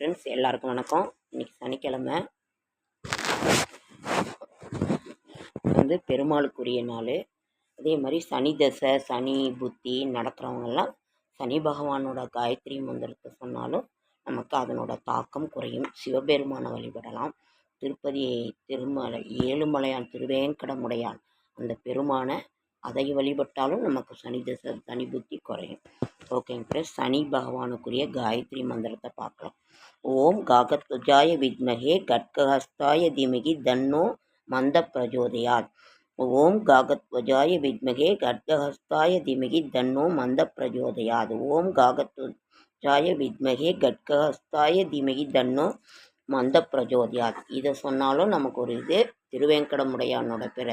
Friends எல்லாருக்கும் வணக்கம். இன்னைக்கு சனிக்கிழமை. வந்து பெருமாளுக்குரிய நாள். அதே மாதிரி சனி தசை சனி புத்தி நடக்கிறவங்கெல்லாம் சனி பகவானோட காயத்ரி மந்திரத்தை சொன்னாலும் நமக்கு அதனோட தாக்கம் குறையும். சிவபெருமானை வழிபடலாம். திருப்பதி திருமலை ஏழுமலையான் திருவேங்கடமுடையான் அந்த பெருமானை அதை வழிபட்டாலும் நமக்கு சனி தசை சனி புத்தி குறையும். ஓகேங்க ஃப்ரெண்ட்ஸ் சனி பகவானுக்குரிய காயத்ரி மந்திரத்தை பார்க்கலாம். ஓம் காகத்வஜாய வித்மகே கட்கஹஸ்தாய திமகி தன்னோ மந்த பிரஜோதயாத் ஓம் காகத்வஜாய வித்மகே கட்கஹஸ்தாய திமகி தன்னோ மந்த பிரஜோதயாத் ஓம் காகத்வஜாய வித்மகே கட்கஹஸ்தாய திமகி தன்னோ மந்த பிரஜோதயாத் இதை சொன்னாலும் நமக்கு ஒரு இது திருவேங்கடமுடையானோட பிற.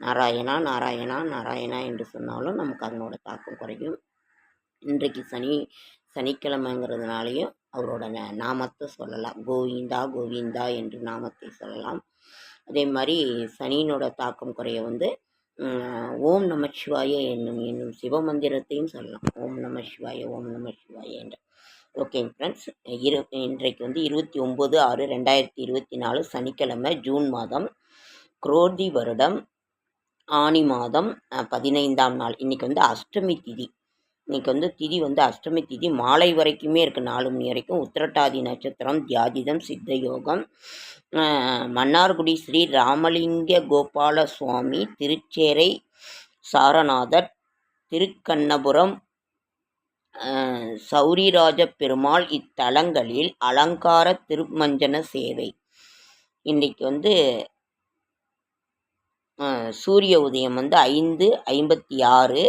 நாராயணா நாராயணா நாராயணா என்று சொன்னாலும் நமக்கு அதனோட தாக்கம் குறையும். இன்றைக்கு சனி சனிக்கிழமைங்கிறதுனாலையும் அவரோட ந- நாமத்தை சொல்லலாம். கோவிந்தா கோவிந்தா என்று நாமத்தை சொல்லலாம். அதே மாதிரி சனியினோட தாக்கம் குறைய வந்து ஓம் நம சிவாய என்னும் என்னும் சிவமந்திரத்தையும் சொல்லலாம். ஓம் நம சிவாய ஓம் நம சிவாய என்று. ஓகே ஃப்ரெண்ட்ஸ் இரு இன்றைக்கு வந்து இருபத்தி ஒம்பது ஆறு ரெண்டாயிரத்தி இருபத்தி நாலு சனிக்கிழமை ஜூன் மாதம் குரோதி வருடம் ஆனி மாதம் பதினைந்தாம் நாள். இன்றைக்கி வந்து அஷ்டமி திதி. இன்னைக்கு வந்து திதி வந்து அஷ்டமி திதி மாலை வரைக்குமே இருக்குது நாலு மணி வரைக்கும் உத்திரட்டாதி நட்சத்திரம் தியாதிதம் சித்த யோகம் மன்னார்குடி ஸ்ரீ ராமலிங்க கோபால சுவாமி திருச்சேரை சாரநாதர் திருக்கண்ணபுரம். சௌரிராஜ பெருமாள் இத்தலங்களில் அலங்கார திருமஞ்சன சேவை. இன்றைக்கு வந்து சூரிய உதயம் வந்து ஐந்து ஐம்பத்தி ஆறு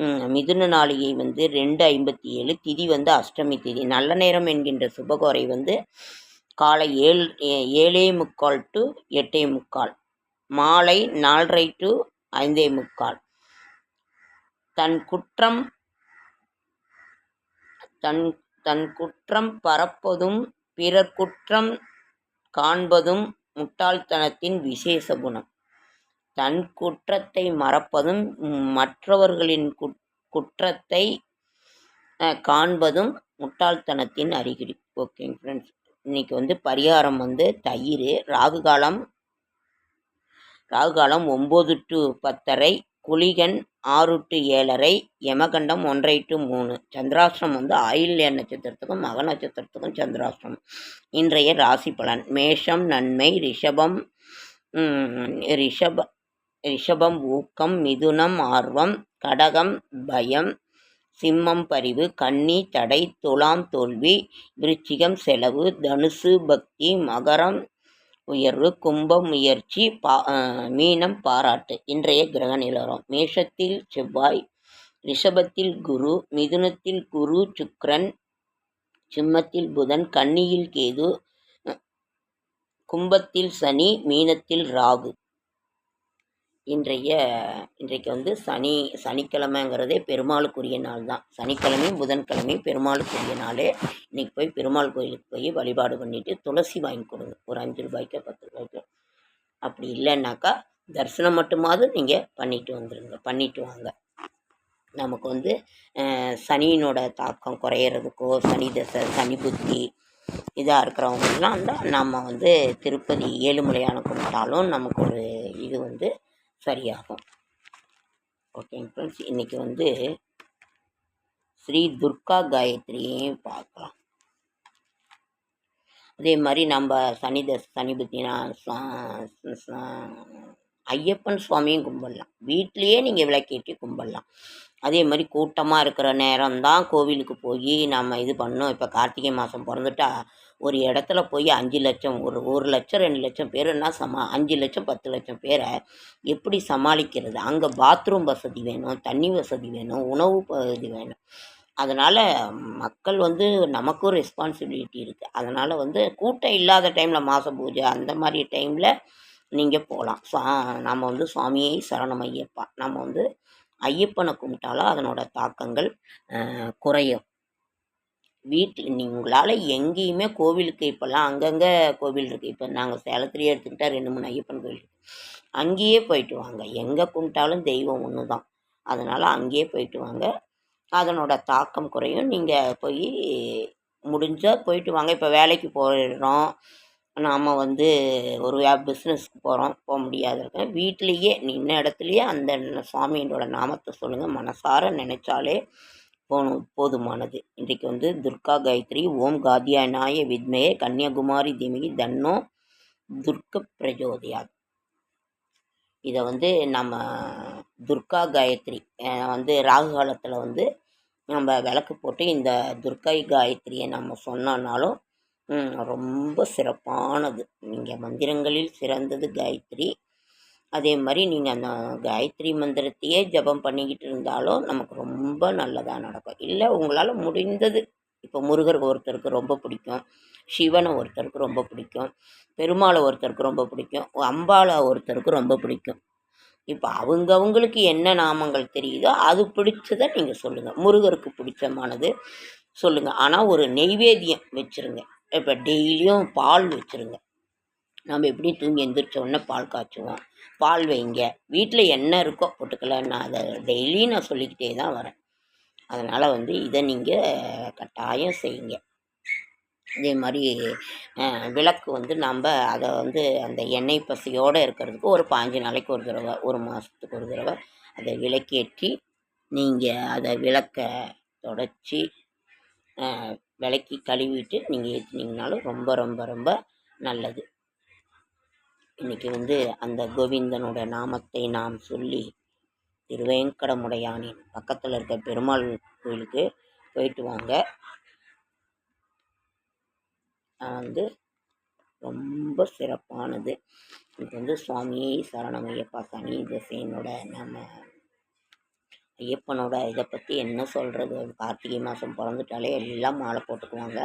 மிதுன நாளிகை வந்து ரெண்டு ஐம்பத்தி ஏழு திதி வந்து அஷ்டமி திதி. நல்ல நேரம் என்கின்ற சுபகோரை வந்து காலை ஏழு ஏ- ஏழே முக்கால் டு எட்டே முக்கால். மாலை நாலரை டு ஐந்தே முக்கால். தன் குற்றம் தன் தன் குற்றம் பரப்பதும் பிறர் குற்றம் காண்பதும் முட்டாள்தனத்தின் விசேஷ குணம். தன் குற்றத்தை மறப்பதும் மற்றவர்களின் குட்- குற்றத்தை காண்பதும் முட்டாள்தனத்தின் அறிகுறி. ஓகேங்க ஃப்ரெண்ட்ஸ் இன்னைக்கு வந்து பரிகாரம் வந்து தயிர் ராகு காலம் ராகு காலம் ஒம்பது டு பத்தரை குளிகன் ஆறு டு ஏழரை யமகண்டம் ஒன்றரை டு மூணு. சந்திராஷ்டிரம் வந்து ஆயில்ய நட்சத்திரத்துக்கும் மக நட்சத்திரத்துக்கும் சந்திராஷ்டிரம். இன்றைய ராசி பலன். மேஷம் நன்மை ரிஷபம் ரிஷப ரிஷபம் ஊக்கம் மிதுனம் ஆர்வம் கடகம் பயம் சிம்மம் பரிவு கன்னி தடை துலாம் தோல்வி விருச்சிகம் செலவு தனுசு பக்தி மகரம் உயர்வு கும்பம் முயற்சி பா மீனம் பாராட்டு. இன்றைய கிரக நிலவரம். மேஷத்தில் செவ்வாய் ரிஷபத்தில் குரு மிதுனத்தில் குரு சுக்ரன் சிம்மத்தில் புதன் கன்னியில் கேது கும்பத்தில் சனி மீனத்தில் ராகு. இன்றைய இன்றைக்கு வந்து சனி சனிக்கிழமைங்கிறதே பெருமாளுக்குரிய நாள் தான். சனிக்கிழமையும் புதன்கிழமையும் பெருமாளுக்குரிய நாள். இன்றைக்கி போய் பெருமாள் கோயிலுக்கு போய் வழிபாடு பண்ணிவிட்டு துளசி வாங்கி கொடுங்க. ஒரு அஞ்சு ரூபாய்க்கு பத்து ரூபாய்க்கு. அப்படி இல்லைன்னாக்கா தரிசனம் மட்டுமாவது நீங்கள் பண்ணிட்டு வந்துடுங்க பண்ணிட்டு வாங்க. நமக்கு வந்து சனியினோட தாக்கம் குறையிறதுக்கோ சனி தசை சனி புத்தி இதாக இருக்கிறவங்கெல்லாம் தான் நம்ம வந்து திருப்பதி ஏழுமலையான கும்பிட்டாலும் நமக்கு ஒரு இது வந்து சரியாகும். ஓகேங்க ஃப்ரெண்ட்ஸ் இன்றைக்கி வந்து ஸ்ரீ துர்கா காயத்ரியையும் பார்க்கலாம். அதே மாதிரி நம்ம சனி தஸ் புத்தினா ஐயப்பன் சுவாமியும் கும்பிடலாம். வீட்லேயே நீங்கள் விளக்கேற்றி கும்பிடலாம். அதே மாதிரி கூட்டமாக இருக்கிற நேரம் தான் கோவிலுக்கு போய் நம்ம இது பண்ணோம் இப்போ கார்த்திகை மாதம் பிறந்துட்டா ஒரு இடத்துல போய் அஞ்சு லட்சம் ஒரு ஒரு லட்சம் ரெண்டு லட்சம் பேருன்னா சமா அஞ்சு லட்சம் பத்து லட்சம் பேரை எப்படி சமாளிக்கிறது? அங்கே பாத்ரூம் வசதி வேணும் தண்ணி வசதி வேணும் உணவு வசதி வேணும். அதனால் மக்கள் வந்து நமக்கும் ரெஸ்பான்சிபிலிட்டி இருக்குது அதனால் வந்து கூட்டம் இல்லாத டைமில் மாத பூஜை அந்த மாதிரி டைமில் நீங்கள் போகலாம் சா நம்ம வந்து சுவாமியை சரணம் ஐயப்பா. நம்ம வந்து ஐயப்பனை கும்பிட்டாலும் அதனோட தாக்கங்கள் குறையும். வீட்டில் நீ உங்களால் எங்கேயுமே கோவிலுக்கு இப்போல்லாம் அங்கங்கே கோவில் இருக்குது இப்போ நாங்கள் சேலத்துலேயே எடுத்துக்கிட்டால் ரெண்டு மூணு ஐயப்பன் கோவில் அங்கேயே போயிட்டு வாங்க. எங்கே கும்பிட்டாலும் தெய்வம் ஒன்று தான் அதனால் அங்கேயே போயிட்டு வாங்க. அதனோட தாக்கம் குறையும். நீங்கள் போய் முடிஞ்சால் போயிட்டு வாங்க. இப்போ வேலைக்கு போயிடுறோம். நாம் வந்து ஒரு பிஸ்னஸ்க்கு போகிறோம் போக முடியாது இருக்கேன் வீட்டிலையே நின்ன இடத்துலையே அந்த சுவாமியோட நாமத்தை சொல்லுங்கள் மனசார நினச்சாலே போகணும் போதுமானது. இன்றைக்கு வந்து துர்கா காயத்ரி ஓம் காத்தியானாய வித்மயே கன்னியாகுமாரி தீமிகி தன்னோ துர்க்க பிரஜோதயா இதை வந்து நம்ம துர்கா காயத்ரி வந்து ராகு காலத்தில் வந்து நம்ம விளக்கு போட்டு இந்த துர்கை காயத்ரியை நம்ம சொன்னோன்னாலும் ரொம்ப சிறப்பானது. இங்கே மந்திரங்களில் சிறந்தது காயத்ரி. அதே மாதிரி நீங்கள் அந்த காயத்ரி மந்திரத்தையே ஜெபம் பண்ணிக்கிட்டு இருந்தாலும் நமக்கு ரொம்ப நல்லதாக நடக்கும். இல்லை உங்களால் முடிந்தது. இப்போ முருகர் ஒருத்தருக்கு ரொம்ப பிடிக்கும். சிவனை ஒருத்தருக்கு ரொம்ப பிடிக்கும். பெருமாளை ஒருத்தருக்கு ரொம்ப பிடிக்கும். அம்பாளை ஒருத்தருக்கு ரொம்ப பிடிக்கும். இப்போ அவங்கவங்களுக்கு என்ன நாமங்கள் தெரியுதோ அது பிடிச்சதை நீங்கள் சொல்லுங்கள் முருகருக்கு பிடிச்சமானது சொல்லுங்கள் ஆனால் ஒரு நெய்வேத்தியம் வச்சுருங்க. இப்போ டெய்லியும் பால் வச்சுருங்க. நம்ம எப்படி தூங்கி எந்திரிச்ச உடனே பால் காய்ச்சுவோம். பால் வைங்க. வீட்டில் என்ன இருக்கோ போட்டுக்கலாம் நான் அதை டெய்லியும் நான் சொல்லிக்கிட்டே தான் வரேன். அதனால் வந்து இதை நீங்கள் கட்டாயம் செய்யுங்க. இதே மாதிரி விளக்கு வந்து நம்ம அதை வந்து அந்த எண்ணெய் பசியோடு இருக்கிறதுக்கு ஒரு பாஞ்சு நாளைக்கு ஒரு தடவை ஒரு மாதத்துக்கு ஒரு தடவை அதை விளக்கேற்றி நீங்கள் அதை விளக்க தொடச்சி விளக்கி கழுவிட்டு நீங்கள் ஏற்றினீங்கனாலும் ரொம்ப ரொம்ப ரொம்ப நல்லது. இன்றைக்கி வந்து அந்த கோவிந்தனோட நாமத்தை நாம் சொல்லி திருவேங்கடமுடையானின் பக்கத்தில் இருக்க பெருமாள் கோயிலுக்கு போயிட்டு வாங்க. வந்து ரொம்ப சிறப்பானது. இது வந்து சுவாமி சரணமையப்பா சனி திசையனோட நம்ம ஐயப்பனோட இதை பற்றி என்ன சொல்கிறது கார்த்திகை மாதம் பிறந்துட்டாலே எல்லாம் மாலை போட்டுக்குவாங்க.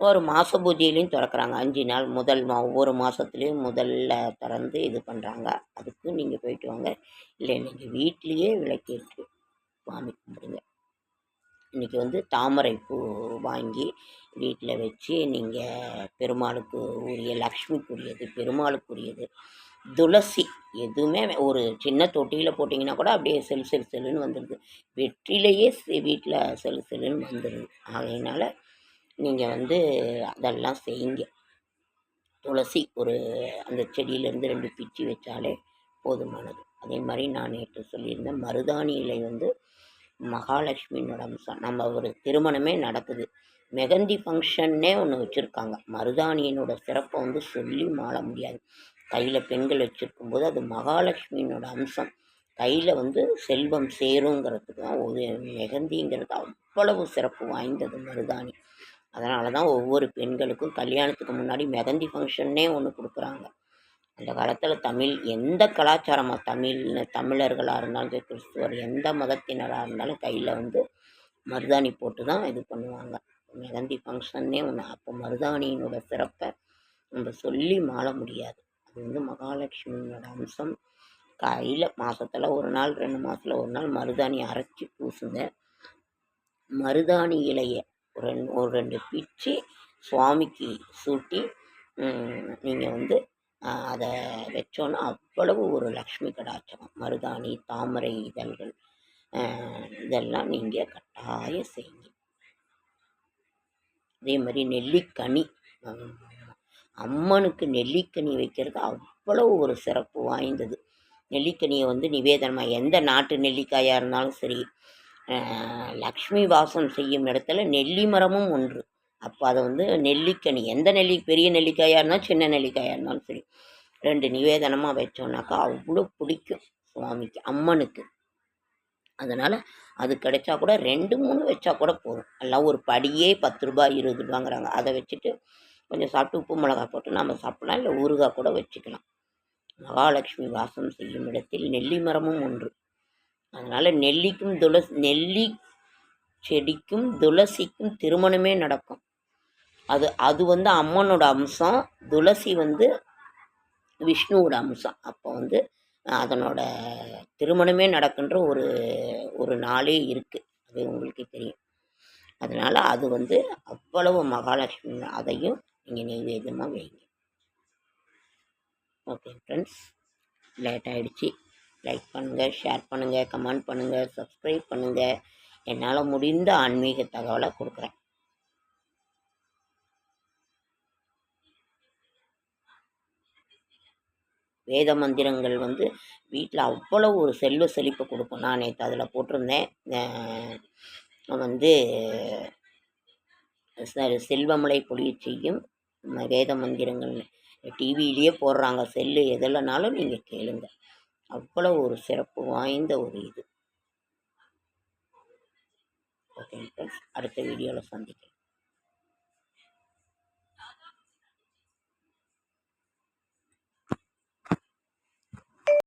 ஒரு மாத பூஜையிலையும் திறக்கறாங்க. அஞ்சு நாள் முதல் மா ஒவ்வொரு மாதத்துலேயும் முதல்ல திறந்து இது பண்ணுறாங்க அதுக்கு நீங்கள் போயிட்டு வாங்க. இல்லை நீங்கள் வீட்லேயே விளக்கேற்று சுவாமி கும்பிடுங்க. இன்றைக்கி வந்து தாமரை பூ வாங்கி வீட்டில் வச்சு நீங்கள் பெருமாளுக்கு உரிய லக்ஷ்மிக்குரியது பெருமாளுக்குரியது துளசி எதுவுமே ஒரு சின்ன தொட்டியில் போட்டிங்கன்னா கூட அப்படியே செல் செல் செல்லுன்னு வந்துடுது வெற்றிலையே வீட்டில் செல் செல்லுன்னு வந்துடுது ஆகையினால் நீங்கள் வந்து அதெல்லாம் செய்யுங்க. துளசி ஒரு அந்த செடியிலேருந்து ரெண்டு பிச்சு வச்சாலே போதுமானது. அதே மாதிரி நான் நேற்று சொல்லியிருந்தேன் மருதாணி இலை வந்து மகாலட்சுமியோட அம்சம். நம்ம ஒரு திருமணமே நடக்குது. மெகந்தி ஃபங்க்ஷன்னே ஒன்று வச்சுருக்காங்க. மருதாணியினோட சிறப்பை வந்து சொல்லி மாள முடியாது. கையில் பெண்கள் வச்சுருக்கும்போது அது மகாலட்சுமியினோட அம்சம். கையில் வந்து செல்வம் சேருங்கிறதுக்கு தான் ஒரு மெகந்திங்கிறது அவ்வளவு சிறப்பு வாய்ந்தது மருதாணி. அதனால தான் ஒவ்வொரு பெண்களுக்கும் கல்யாணத்துக்கு முன்னாடி மெதந்தி ஃபங்க்ஷன்னே ஒன்று கொடுக்குறாங்க. அந்த காலத்தில் தமிழ் எந்த கலாச்சாரமாக தமிழ் தமிழர்களாக இருந்தாலும் சரி கிறிஸ்துவர் எந்த மதத்தினராக இருந்தாலும் கையில் வந்து மருதாணி போட்டு தான் இது பண்ணுவாங்க. மெகந்தி ஃபங்க்ஷன்னே ஒன்று அப்போ மருதாணியினோட சிறப்பை நம்ம சொல்லி மாற முடியாது. அது வந்து மகாலட்சுமியினோட அம்சம். கையில் மாதத்தில் ஒரு நாள் ரெண்டு மாதத்தில் ஒரு நாள் மருதாணி அரைச்சி பூசுங்க. மருதாணி இலையை ரெண்டு ஒரு ரெண்டு பிச்சு சுவாமிக்கு சூட்டி நீங்கள் வந்து அதை வச்சோன்னா அவ்வளவு ஒரு லக்ஷ்மி கடாச்சாரம் மருதாணி தாமரை இதழ்கள் இதெல்லாம் நீங்கள் கட்டாயம் செய்யுங்க. அதே மாதிரி நெல்லிக்கனி அம்மனுக்கு நெல்லிக்கனி வைக்கிறது அவ்வளவு ஒரு சிறப்பு வாய்ந்தது. நெல்லிக்கனியை வந்து நிவேதனமாக எந்த நாட்டு நெல்லிக்காயாக இருந்தாலும் சரி லக்ஷ்மி வாசம் செய்யும் இடத்துல நெல்லி மரமும் ஒன்று. அப்போ அதை வந்து நெல்லிக்கனி எந்த நெல்லி பெரிய நெல்லிக்காயாக இருந்தாலும் சின்ன நெல்லிக்காயாக இருந்தாலும் சரி ரெண்டு நிவேதனமாக வச்சோன்னாக்கா அவ்வளோ பிடிக்கும் சுவாமிக்கு அம்மனுக்கு. அதனால் அது கிடைச்சா கூட ரெண்டு மூணு வச்சா கூட போதும். எல்லாம் ஒரு படியே பத்து ரூபாய் இருபது ரூபாங்கிறாங்க. அதை வச்சுட்டு கொஞ்சம் சாப்பிட்டு உப்பு மிளகா போட்டு நம்ம சாப்பிடலாம். இல்லை ஊறுகாய் கூட வச்சுக்கலாம். மகாலட்சுமி வாசம் செய்யும் இடத்தில் நெல்லி மரமும் ஒன்று. அதனால் நெல்லிக்கும் துளசி நெல்லி செடிக்கும் துளசிக்கும் திருமணமே நடக்கும். அது அது வந்து அம்மனோட அம்சம் துளசி வந்து விஷ்ணுவோட அம்சம். அப்போ வந்து அதனோட திருமணமே நடக்கின்ற ஒரு ஒரு நாளே இருக்குது அது உங்களுக்கே தெரியும். அதனால் அது வந்து அவ்வளவு மகாலட்சுமி அதையும் நீங்கள் நெய்வேதமாக வைங்க. Okay friends. லேட் ஆகிடுச்சி லைக் பண்ணுங்கள் ஷேர் பண்ணுங்கள் கமெண்ட் பண்ணுங்கள் சப்ஸ்கிரைப் பண்ணுங்கள் என்னால் முடிந்த ஆன்மீக தகவலை கொடுக்குறேன். வேத மந்திரங்கள் வந்து வீட்டில் அவ்வளோ ஒரு செல்வ செழிப்பு கொடுக்கும். நான் நேற்று அதில் போட்டிருந்தேன். வந்து செல்வமலை பொழிய செய்யும் வேத மந்திரங்கள் டிவியிலேயே போடுறாங்க. செல்லு எதுலனாலும் நீங்கள் கேளுங்கள் அவ்வளோ ஒரு சிறப்பு வாய்ந்த ஒரு இது. ஓகே ஃப்ரெண்ட்ஸ் அடுத்த வீடியோவில் சந்திக்கிறேன்